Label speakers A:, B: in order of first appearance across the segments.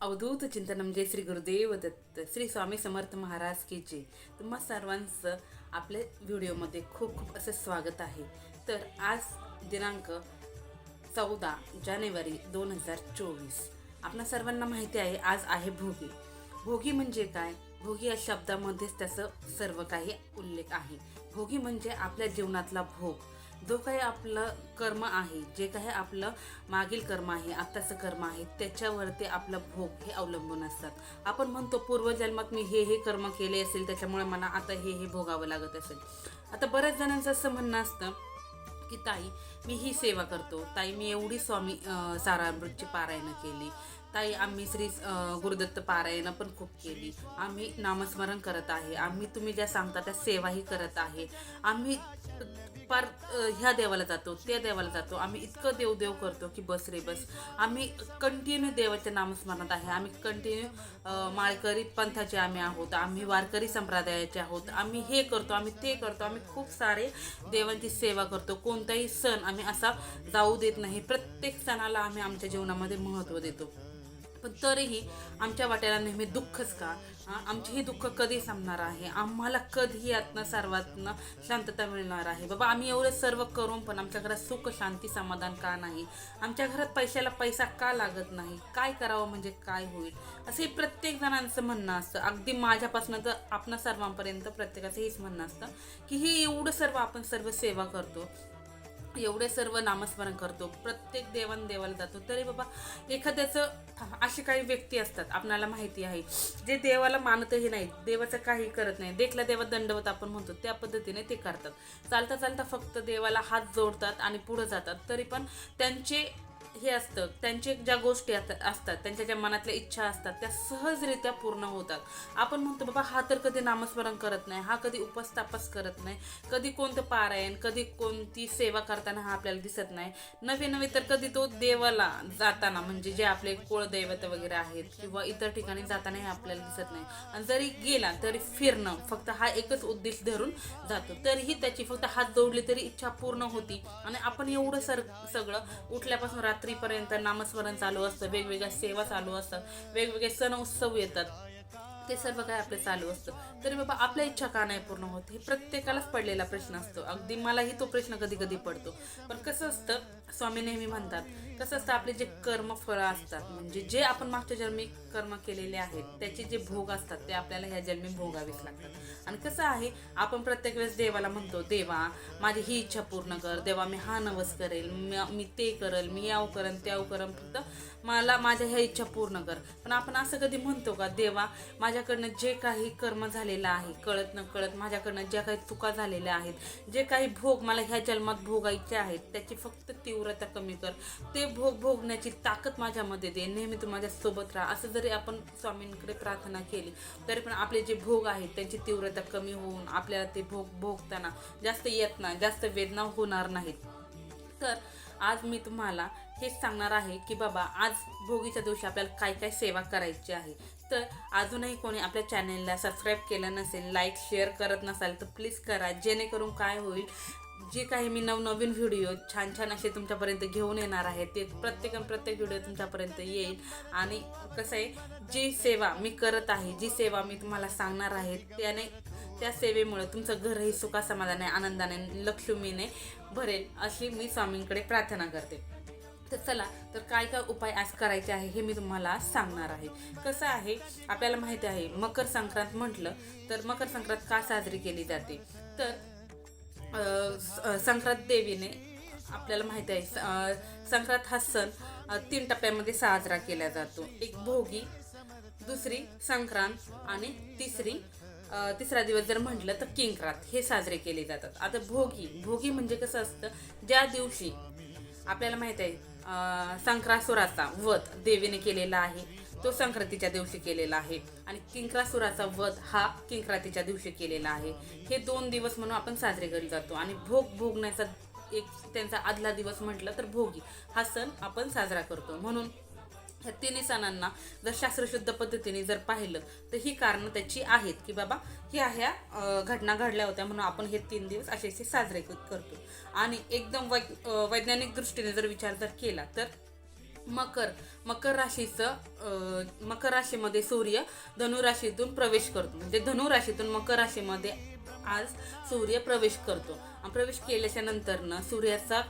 A: अवधूत चिंतन म्हणजे श्री गुरुदेव दत्त श्री स्वामी समर्थ महाराज की जे तुम्हा सर्वांचं आपल्या व्हिडिओमध्ये खूप खूप असं स्वागत आहे. तर आज दिनांक चौदा जानेवारी दोन हजार चोवीस. आपणा सर्वांना माहिती आहे आज आहे भोगी. भोगी म्हणजे काय? भोगी या शब्दामध्येच त्याचं सर्व काही उल्लेख आहे. भोगी म्हणजे आपल्या जीवनातला भोग. जो काही आपलं कर्म आहे जे काही आपलं मागील कर्म आहे आत्ताचं कर्म आहे त्याच्यावरती आपलं भोग हे अवलंबून असतात. आपण म्हणतो पूर्वजन्मात मी हे हे कर्म केले असेल त्याच्यामुळे मला आता हे हे भोगावं लागत असेल. आता बऱ्याच जणांचं असं म्हणणं असतं की ताई मी ही सेवा करतो. ताई मी एवढी स्वामी सारामृतची पारायणं केली. ताई आम्ही श्री गुरुदत्त पारायणं पण खूप केली. आम्ही नामस्मरण करत आहे. आम्ही तुम्ही ज्या सांगता त्या सेवाही करत आहे. आम्ही पार ह्या देवाला जातो त्या देवाला जातो. आम्ही इतकं देवदेव करतो की बस रे बस. आम्ही कंटिन्यू देवाच्या नामस्मरणात आहे. आम्ही कंटिन्यू माळकरी पंथाचे आम्ही आहोत. आम्ही वारकरी संप्रदायाचे आहोत. आम्ही हे करतो आम्ही ते करतो. आम्ही खूप सारे देवांची सेवा करतो. कोणताही सण आम्ही असा जाऊ देत नाही. प्रत्येक सणाला आम्ही आमच्या जीवनामध्ये महत्त्व देतो. पण तरीही आमच्या वाट्याला नेहमी दुःखच का? आमची ही दुःख कधी संपणार आहे? आम्हाला कधी यातनं सर्वातनं शांतता मिळणार आहे. बाबा आम्ही एवढं सर्व करून पण आमच्या घरात सुख शांती समाधान का नाही? आमच्या घरात पैशाला पैसा का लागत नाही? काय करावं म्हणजे काय होईल? असं हे प्रत्येक जणांचं म्हणणं असतं. अगदी माझ्यापासून तर आपण सर्वांपर्यंत प्रत्येकाचं हेच म्हणणं असतं की हे एवढं सर्व आपण सर्व सेवा करतो. एवढे सर्व नामस्मरण करतो. प्रत्येक देवान देवाला जातो. तरी बाबा एखाद्याचं अशी काही व्यक्ती असतात आपणाला माहिती आहे. जे देवाला मानतही नाही देवाचं काही करत नाही. देखला देवा दंडवत आपण म्हणतो त्या पद्धतीने ते करतात. चालता चालता फक्त देवाला हात जोडतात आणि पुढे जातात. तरी पण त्यांचे हे असतं त्यांचे ज्या गोष्टी असतात त्यांच्या ज्या मनातल्या इच्छा असतात त्या सहजरित्या पूर्ण होतात. आपण म्हणतो बाबा हा तर कधी नामस्मरण करत नाही हा कधी उपस्थापस करत नाही कधी कोणतं पारायण कधी कोणती सेवा करताना हा आपल्याला दिसत नाही. नवे नवे तर कधी तो देवाला जाताना म्हणजे जे आपले कुळदैवत वगैरे आहेत किंवा इतर ठिकाणी जाताना हे आपल्याला दिसत नाही. आणि जरी गेला तरी फिरणं फक्त हा एकच उद्देश धरून जातो. तरीही त्याची फक्त हात जोडले तरी इच्छा पूर्ण होती. आणि आपण एवढं सर सगळं उठल्यापासून रात्रीपर्यंत नामस्मरण चालू असतं वेगवेगळ्या सेवा चालू असतात वेगवेगळे सण उत्सव येतात. ते सर्व काय आपले चालू असतं. तरी बाबा आपल्या इच्छा का नाही पूर्ण होत? हे प्रत्येकालाच पडलेला प्रश्न असतो. अगदी मलाही तो प्रश्न कधी कधी पडतो. पण कसं असतं स्वामी नेहमी म्हणतात कसं असतं आपले जे कर्मफळ असतात म्हणजे जे आपण मागच्या जन्मी कर्म केलेले आहेत त्याचे जे भोग असतात ते आपल्याला ह्या जन्मी भोगावेच लागतात. आणि कसं आहे आपण प्रत्येक वेळेस देवाला म्हणतो देवा माझी ही इच्छा पूर्ण कर देवा मी हा नवस करेल मी ते करेल मी याव करेन त्याव करेन फक्त मला माझ्या ह्या इच्छा पूर्ण कर. पण आपण असं कधी म्हणतो का देवा माझ्याकडनं जे काही कर्म झालेलं आहे कळत न कळत माझ्याकडनं ज्या काही चुका झालेल्या आहेत जे काही भोग मला ह्या जन्मात भोगायचे आहेत त्याची फक्त तीव्रता कमी कर. ते भोग भोगण्याची ताकद माझ्यामध्ये दे नेहमी तू माझ्यासोबत राहा. असं जरी आपण स्वामींकडे प्रार्थना केली तरी पण आपले जे भोग आहेत त्यांची तीव्रता कमी होऊन आपल्याला ते भोग भोगताना जास्त येत नाही जास्त वेदना होणार नाहीत. तर आज मी तुम्हाला हेच सांगणार आहे की बाबा आज भोगीच्या दिवशी आपल्याला काय काय सेवा करायची आहे. तर अजूनही कोणी आपल्या चॅनेलला सबस्क्राईब केलं नसेल लाईक शेअर करत नसाल तर प्लीज करा जेणेकरून काय होईल जे काही मी नवनवीन व्हिडिओ छान छान असे तुमच्यापर्यंत घेऊन येणार आहे ते प्रत्येक प्रत्येक व्हिडिओ तुमच्यापर्यंत येईल. आणि कसं आहे जी सेवा मी करत आहे जी सेवा मी तुम्हाला सांगणार आहे त्याने त्या सेवेमुळे तुमचं घरही सुखासमाधाने आनंदाने लक्ष्मीने भरेल अशी मी स्वामींकडे प्रार्थना करते. तर चला तर काय काय उपाय आज करायचे आहे हे मी तुम्हाला सांगणार आहे. कसं आहे आपल्याला माहिती आहे मकर संक्रांत म्हटलं तर मकर संक्रांत का साजरी केली जाते? तर संक्रांत देवीने आपल्याला माहिती आहे संक्रांत हा सण तीन टप्प्यामध्ये साजरा केला जातो. एक भोगी दुसरी संक्रांत आणि तिसरी तिसरा दिवस जर म्हटलं तर किंक्रांत. हे साजरे केले जातात. आता भोगी भोगी म्हणजे कसं असतं? ज्या दिवशी आपल्याला माहीत आहे संक्रासुराचा वध देवीने केलेला आहे तो संक्रांतीच्या दिवशी केलेला आहे. आणि किंक्रासुराचा वध हा किंक्रांतीच्या दिवशी केलेला आहे. हे दोन दिवस म्हणून आपण साजरे करीत जातो. आणि भोग भोगण्याचा एक त्यांचा आदला दिवस म्हटलं तर भोगी. हा सण आपण साजरा करतो. म्हणून ह्या तिन्ही सणांना जर शास्त्रशुद्ध पद्धतीने जर पाहिलं तर ही कारणं त्याची आहेत की बाबा ह्या ह्या घटना घडल्या होत्या म्हणून आपण हे तीन दिवस असे असे साजरे करतो. आणि एकदम वै वैज्ञानिक दृष्टीने जर विचार जर केला तर मकर मकर राशीचं मकर राशीमध्ये सूर्य धनुराशीतून प्रवेश करतो. म्हणजे धनुराशीतून मकर राशीमध्ये आज सूर्य प्रवेश करतो. प्रवेश केल्याच्या नंतरनं सूर्याचा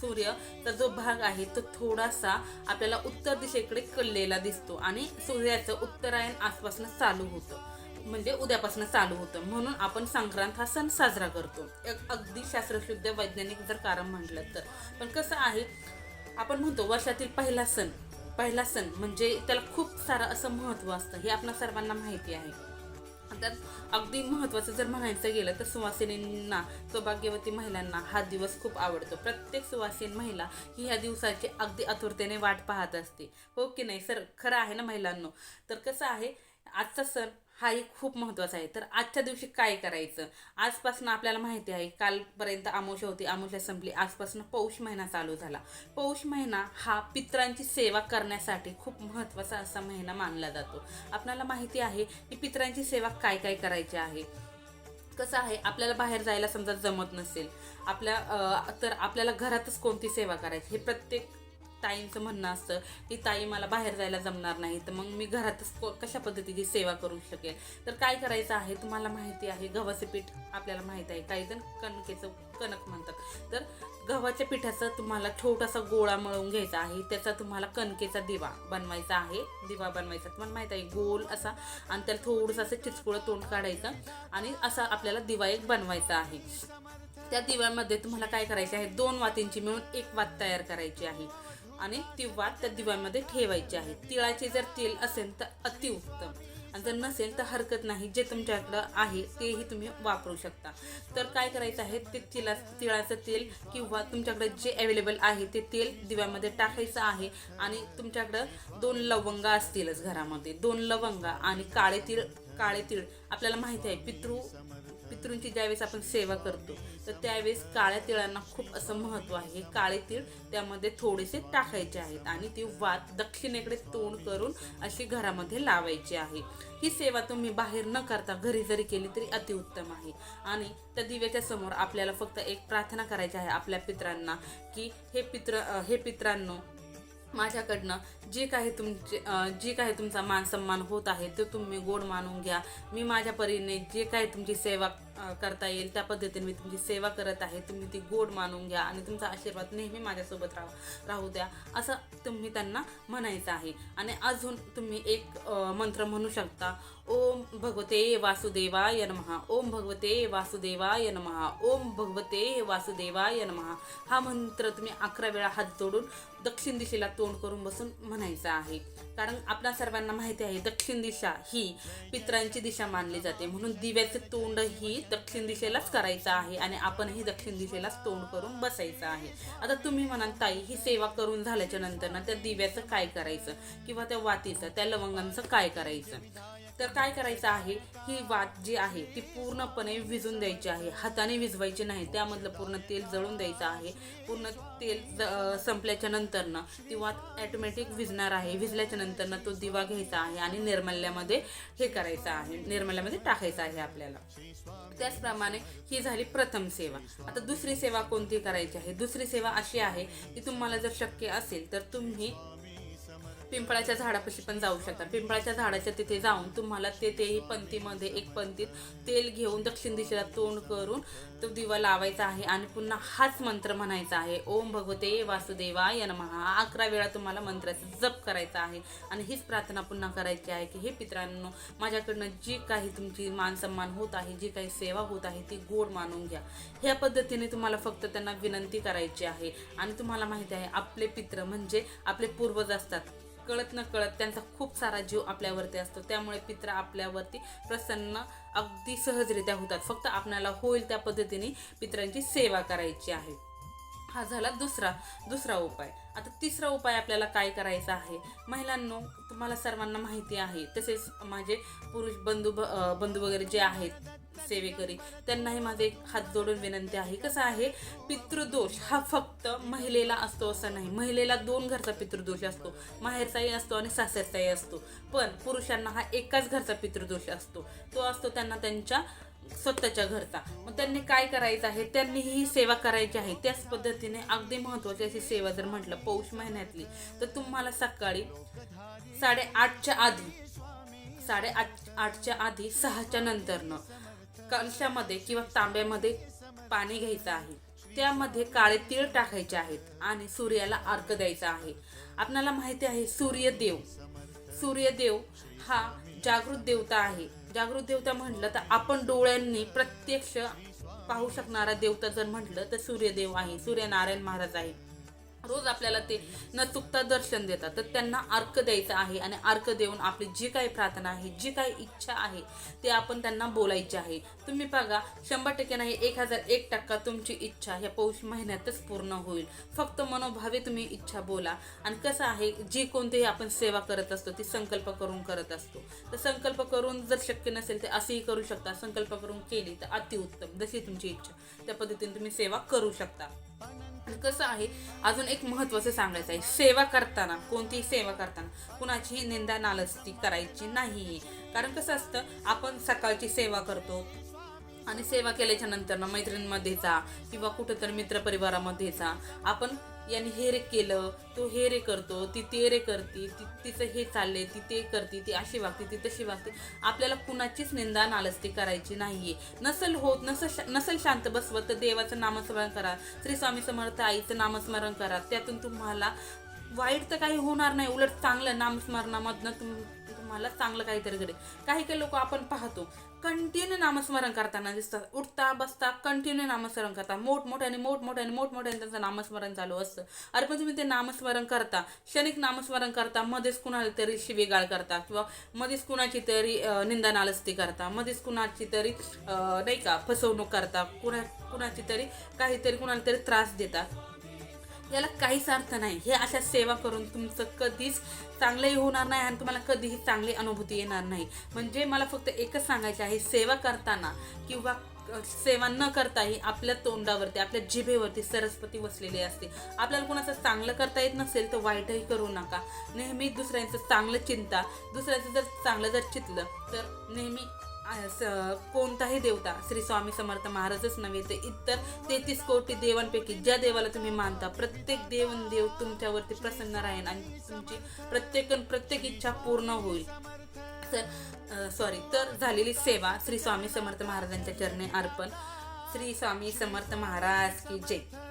A: सूर्याचा जो भाग आहे तो थोडासा आपल्याला उत्तर दिशेकडे कललेला दिसतो आणि सूर्याचं उत्तरायण आसपासून चालू होतं. म्हणजे उद्यापासून चालू होतं. म्हणून आपण संक्रांत हा सण साजरा करतो. एक अगदी शास्त्रशुद्ध वैज्ञानिक जर कारण म्हटलं तर. पण कसं आहे आपण म्हणतो वर्षातील पहिला सण. पहिला सण म्हणजे त्याला खूप सारं असं महत्त्व असतं हे आपल्या सर्वांना माहिती आहे. त्यात अगदी महत्त्वाचं जर म्हणायचं गेलं तर सुवासिनींना सौभाग्यवती महिलांना हा दिवस खूप आवडतो. प्रत्येक सुवासीन महिला ही ह्या दिवसाची अगदी आतुरतेने वाट पाहत असते. हो की नाही सर? खरं आहे ना महिलांनो? तर कसं आहे आजचा सण हाही खूप महत्त्वाचा आहे. तर आजच्या दिवशी काय करायचं? आजपासून आपल्याला माहिती आहे कालपर्यंत आमोशा होती आमोशा संपली. आजपासून पौष महिना चालू झाला. पौष महिना हा पित्रांची सेवा करण्यासाठी खूप महत्त्वाचा असा महिना मानला जातो. आपल्याला माहिती आहे की पित्रांची सेवा काय काय करायची आहे? कसं आहे? आपल्याला बाहेर जायला समजा जमत नसेल. आपल्या तर आपल्याला घरातच कोणती सेवा करायची? हे प्रत्येक ताईंचं म्हणणं असतं की ताई मला बाहेर जायला जमणार नाही तर मग मी घरातच कशा पद्धतीची सेवा करू शकेल? तर काय करायचं आहे? तुम्हाला माहिती आहे गव्हाचे पीठ आपल्याला माहिती आहे. काही जण कणकेचं कणक म्हणतात. तर गव्हाच्या पिठाचा तुम्हाला छोटासा गोळा मळून घ्यायचा आहे. त्याचा तुम्हाला कणकेचा दिवा बनवायचा आहे. दिवा बनवायचा. तुम्हाला माहीत आहे गोल असा आणि त्याला थोडंसं असं चिचकुळं तोंड काढायचं आणि असा आपल्याला दिवा एक बनवायचा आहे. त्या दिव्यामध्ये तुम्हाला काय करायचे आहे? दोन वातींची मिळून एक वात तयार करायची आहे. आणि तिवा त्या दिव्यामध्ये ठेवायची आहे. तिळाचे जर तेल असेल तर अतिउत्तम. आणि जर नसेल तर हरकत नाही जे तुमच्याकडं आहे तेही तुम्ही वापरू शकता. तर काय करायचं आहे ते तिला तिळाचं तेल किंवा तुमच्याकडे जे अवेलेबल आहे ते तेल दिव्यामध्ये टाकायचं आहे आणि तुमच्याकडं दोन लवंगा असतीलच घरामध्ये. दोन लवंगा आणि काळे तीळ काळे तीळ. आपल्याला माहिती आहे पितृ पितृंची ज्यावेळेस आपण सेवा करतो तर त्यावेळेस काळ्या तिळांना खूप असं महत्त्व आहे. हे काळे तीळ त्यामध्ये थोडेसे टाकायचे आहेत आणि ती वात दक्षिणेकडे तोंड करून अशी घरामध्ये लावायची आहे. ही सेवा तुम्ही बाहेर न करता घरी जरी केली तरी अतिउत्तम आहे. आणि त्या दिव्याच्या समोर आपल्याला फक्त एक प्रार्थना करायची आहे आपल्या पित्रांना की हे पित्र हे पित्रांनो माझ्याकडनं जे काही तुमचे जे काही तुमचा मान सन्मान होत आहे ते तुम्ही गोड मानून घ्या. मी माझ्या परीने जे काही तुमची सेवा करता येईल. त्या पद्धतीने मी तुमची सेवा करत आहे. तुम्ही ती गोड मानून घ्या आणि तुमचा आशीर्वाद नेहमी माझ्यासोबत राहा राहू द्या असं तुम्ही त्यांना म्हणायचं आहे. आणि अजून तुम्ही एक मंत्र म्हणू शकता. ओम भगवते वासुदेवाय नमहा ओम भगवते वासुदेवाय नमहा ओम भगवते वासुदेवाय नमहा हा मंत्र तुम्ही अकरा वेळा हात जोडून दक्षिण दिशेला तोंड करून बसून म्हणायचं आहे. कारण आपल्या सर्वांना माहिती आहे दक्षिण दिशा ही पित्रांची दिशा मानली जाते. म्हणून दिव्याचे तोंड ही दक्षिण दिशेलाच करायचं आहे आणि आपणही दक्षिण दिशेलाच तोंड करून बसायचं आहे. आता तुम्ही म्हणाल ताई ही सेवा करून झाल्याच्यानंतर ना त्या दिव्याचं काय करायचं? किंवा त्या वातीचं त्या लवंगांचं काय करायचं? तर काय करायचं आहे? ही वात जी आहे ती पूर्णपणे विजून द्यायची आहे. हाताने विजवायची नाही. त्यामधलं पूर्ण तेल जळून द्यायचं आहे. पूर्ण तेल संपल्याच्या नंतरनं ती वात ॲटोमॅटिक विजणार आहे. विजल्याच्या नंतरनं तो दिवा घ्यायचा आहे आणि निर्मल्यामध्ये हे करायचं आहे. निर्मल्यामध्ये टाकायचं आहे आपल्याला. त्याचप्रमाणे ही झाली प्रथम सेवा. आता दुसरी सेवा कोणती करायची आहे? दुसरी सेवा अशी आहे की तुम्हाला जर शक्य असेल तर तुम्ही पिंपळाच्या झाडापाशी पण जाऊ शकता. पिंपळाच्या झाडाच्या तिथे जाऊन तुम्हाला तेथेही पंथीमध्ये एक पंथीत तेल घेऊन दक्षिण दिशेला तोंड करून तो दिवा लावायचा आहे आणि पुन्हा हाच मंत्र म्हणायचा आहे. ओम भगवते वासुदेवा यनमहा अकरा वेळा तुम्हाला मंत्राचा जप करायचा आहे आणि हीच प्रार्थना पुन्हा करायची आहे की हे पित्रांनो माझ्याकडनं जी काही तुमची मान सन्मान होत आहे जी काही सेवा होत आहे ती गोड मानून घ्या. ह्या पद्धतीने तुम्हाला फक्त त्यांना विनंती करायची आहे. आणि तुम्हाला माहिती आहे आपले पित्र म्हणजे आपले पूर्वज असतात. कळत न कळत त्यांचा खूप सारा जीव आपल्यावरती असतो. त्यामुळे पित्र आपल्यावरती प्रसन्न अगदी सहजरित्या होतात. फक्त आपल्याला होईल त्या पद्धतीने पित्रांची सेवा करायची आहे. हा झाला दुसरा दुसरा उपाय. आता तिसरा उपाय आपल्याला काय करायचा आहे? महिलांनो तुम्हाला सर्वांना माहिती आहे तसेच माझे पुरुष बंधू ब- बंधू वगैरे जे आहेत सेवेकरी. त्यांनाही माझे एक हात जोडून विनंती आहे. कसं आहे पितृदोष हा फक्त महिलेला असतो असं नाही. महिलेला दोन घरचा पितृदोष असतो. माहेरचाही असतो आणि सासरचाही असतो. पण पुरुषांना हा एकाच घरचा पितृदोष असतो. तो असतो त्यांना त्यांच्या स्वतःच्या घरचा. मग त्यांनी काय करायचं आहे? त्यांनी ही सेवा करायची आहे. त्याच पद्धतीने अगदी महत्वाची अशी सेवा जर म्हटलं पौष महिन्यातली तर तुम्हाला सकाळी साडेआठच्या आधी साडेआठ आठच्या आधी सहाच्या नंतरनं कलशामध्ये किंवा तांब्यामध्ये पाणी घ्यायचं आहे. त्यामध्ये काळे तीळ टाकायचे आहेत आणि सूर्याला अर्क द्यायचा आहे. आपल्याला माहिती आहे सूर्यदेव. सूर्यदेव हा जागृत देवता आहे. जागृत देवता म्हटलं तर आपण डोळ्यांनी प्रत्यक्ष पाहू शकणारा देवता जर म्हटलं तर सूर्यदेव आहे. सूर्यनारायण महाराज आहे रोज आपल्याला ते न चुकता दर्शन देतात. तर त्यांना अर्क द्यायचं आहे आणि अर्क देऊन आपली जी काही प्रार्थना आहे जी काही इच्छा आहे ते आपण त्यांना बोलायची आहे. तुम्ही बघा शंभर टक्के नाही एक हजार एक टक्का तुमची इच्छा ह्या पौष महिन्यातच पूर्ण होईल. फक्त मनोभावे तुम्ही इच्छा बोला. आणि कसं आहे जी कोणतीही आपण सेवा करत असतो ती संकल्प करून करत असतो. तर संकल्प करून जर शक्य नसेल तर असंही करू शकता. संकल्प करून केली तर अतिउत्तम जशी तुमची इच्छा. त्या पद्धतीने तुम्ही सेवा करू शकता. आणि कसं आहे अजून एक महत्त्वाचं सांगायचं आहे. सेवा करताना कोणतीही सेवा करताना कुणाची निंदा नालस्ती करायची नाही कारण कसं असतं आपण सकाळची सेवा करतो आणि सेवा केल्याच्यानंतर ना मैत्रिणींमध्ये जा किंवा कुठं तर मित्रपरिवारामध्ये जा आपण याने हे रे केलं तो हे रे करतो ती ते रे करते ती तिचं हे चालले ती ते करते ती अशी वागते ती तशी वागते. आपल्याला कुणाचीच निंदा नालस्ती करायची नाहीये. नसल होत नसल नसल शांत बसवत तर देवाचं नामस्मरण करा श्री स्वामी समर्थ आईचं नामस्मरण करा त्यातून तुम्हाला वाईट तर काही होणार नाही. उलट चांगलं नामस्मरणामधनं तुम तुम्हाला चांगलं काहीतरी घडेल. काही काही लोक आपण पाहतो कंटिन्यू नामस्मरण करताना दिसतात. उठता बसता कंटिन्यू नामस्मरण करता मोठमोठ्याने मोठमोठ्याने मोठमोठ्याने त्यांचं नामस्मरण चालू असतं. अरे पण तुम्ही ते नामस्मरण करता. क्षणिक नामस्मरण करता. मध्येच कुणाला तरी शिवेगाळ करता किंवा मध्येच कुणाची तरी निंदा नालस्ती करता. मध्येच कुणाची तरी नाही का फसवणूक करता. कुणा कुणाची तरी काहीतरी कुणाला तरी त्रास देतात याला काहीच अर्थ नाही. हे अशा सेवा करून तुमचं कधीच चांगलंही होणार नाही आणि तुम्हाला कधीही चांगली अनुभूती येणार नाही. म्हणजे मला फक्त एकच सांगायचे आहे सेवा करताना किंवा सेवा न करताही आपल्या तोंडावरती आपल्या जिभेवरती सरस्वती वसलेली असते. आपल्याला कोणाचं चांगलं करता येत नसेल तर वाईटही करू नका. नेहमी दुसऱ्यांचं चांगलं चिंता दुसऱ्याचं जर चांगलं जर चितलं तर नेहमी स- कोणताही देवता श्री स्वामी समर्थ महाराजच नव्हे तर इतर तेहतीस कोटी देवांपैकी ज्या देवाला तुम्ही मानता प्रत्येक देवन देव तुमच्यावरती प्रसन्न राहील आणि तुमची प्रत्येक प्रत्येक इच्छा पूर्ण होईल. तर सॉरी तर झालेली सेवा श्री स्वामी समर्थ महाराजांच्या चरणी अर्पण. श्री स्वामी समर्थ महाराज की जय.